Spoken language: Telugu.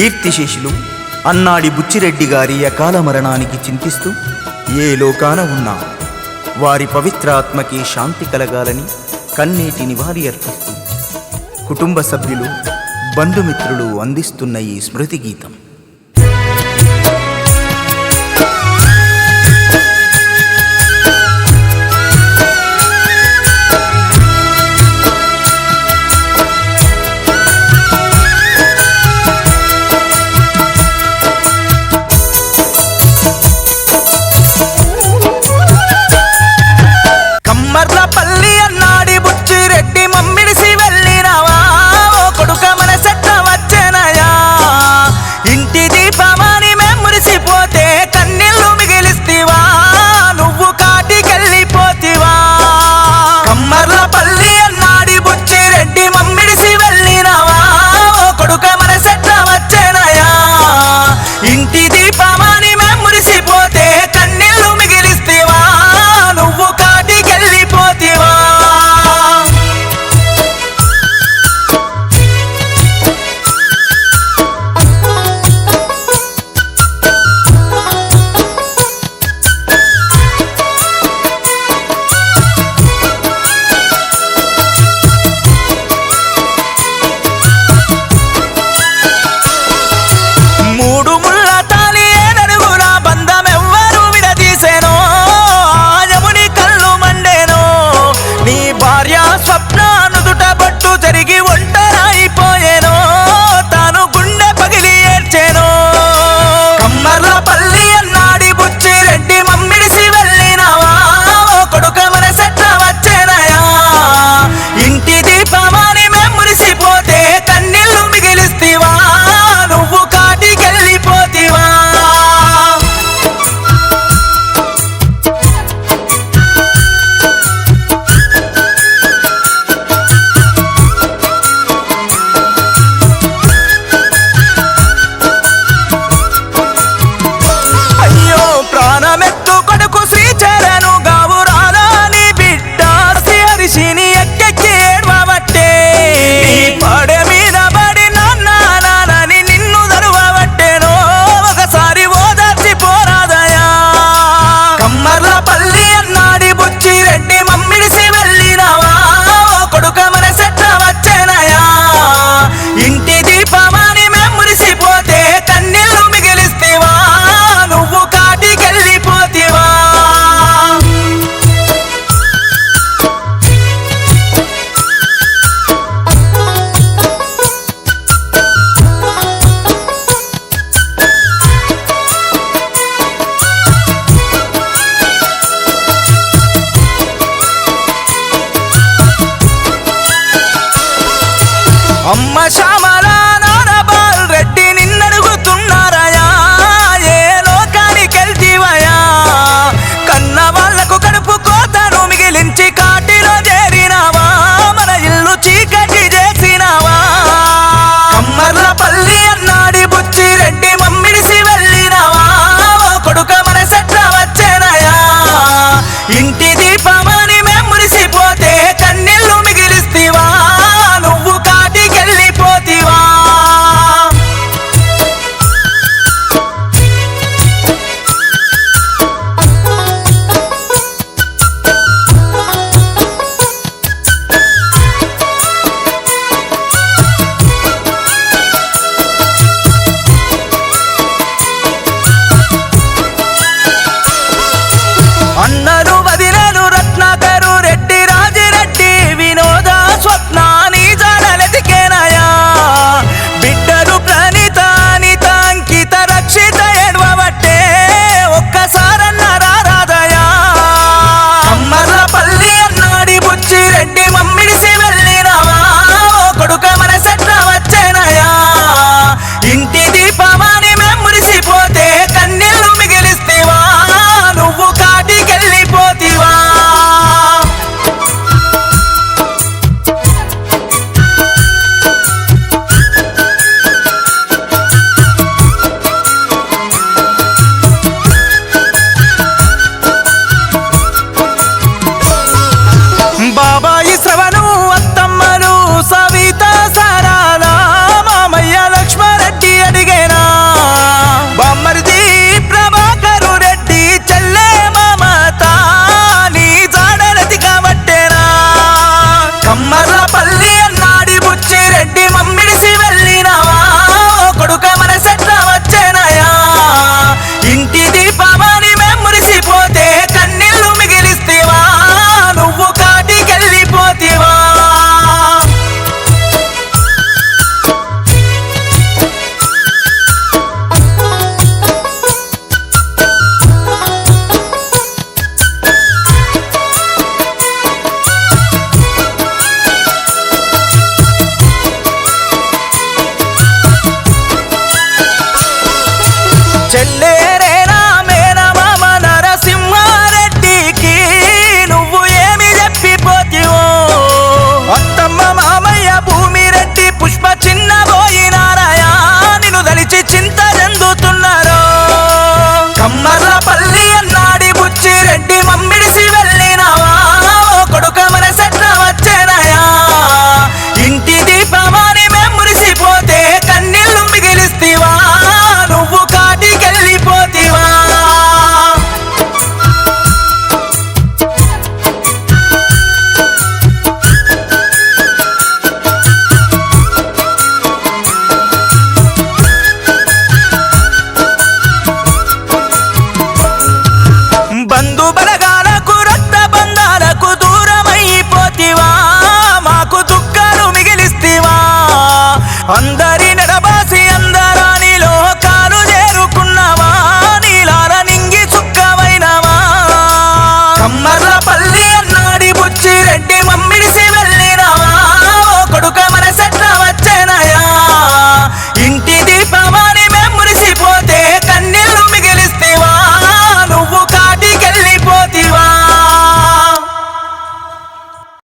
కీర్తిశేషులు అన్నాడి బుచ్చిరెడ్డి గారి అకాల మరణానికి చింతిస్తూ ఏ లోకాన ఉన్నా వారి పవిత్రాత్మకి శాంతి కలగాలని కన్నీటి నివాళి అర్పిస్తూ కుటుంబ సభ్యులు బంధుమిత్రులు అందిస్తున్న ఈ స్మృతి గీతం that's அந்த